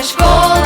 escola.